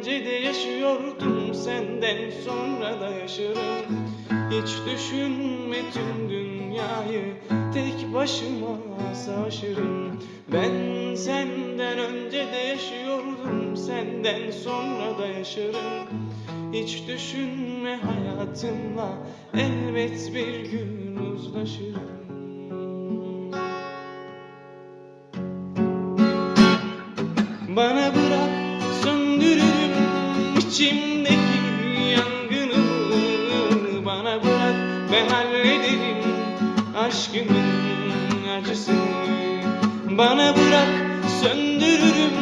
önce de yaşıyordum Senden sonra da yaşarım. Hiç düşünme tüm dünyayı Tek başıma savaşırım. Ben senden önce de yaşıyordum Senden sonra da yaşarım. Hiç düşünme hayatımla Elbet bir gün uzlaşırım. Bana söndürürüm içimdeki yangını Bana bırak ben hallederim aşkımın acısını. Bana bırak söndürürüm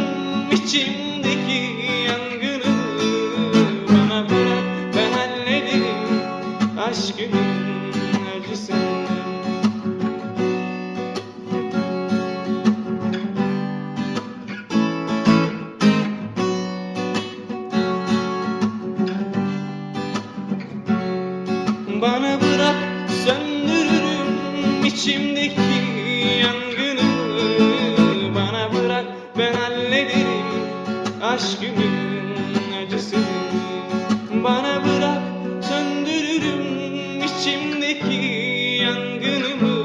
içimdeki yangını. Bana bırak ben hallederim aşkımın Bana bırak söndürürüm içimdeki yangını. Bana bırak ben hallederim aşkımın acısını. Bana bırak söndürürüm içimdeki yangınımı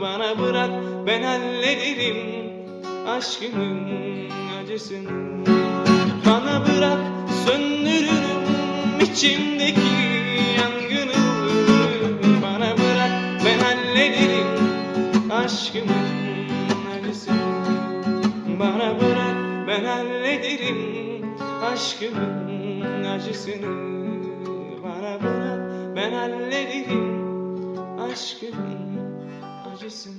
Bana bırak ben hallederim aşkımın acısını. Bana bırak söndürürüm içimdeki Bana bırak ben hallederim aşkımın acısını. Bana bırak ben hallederim aşkımın acısını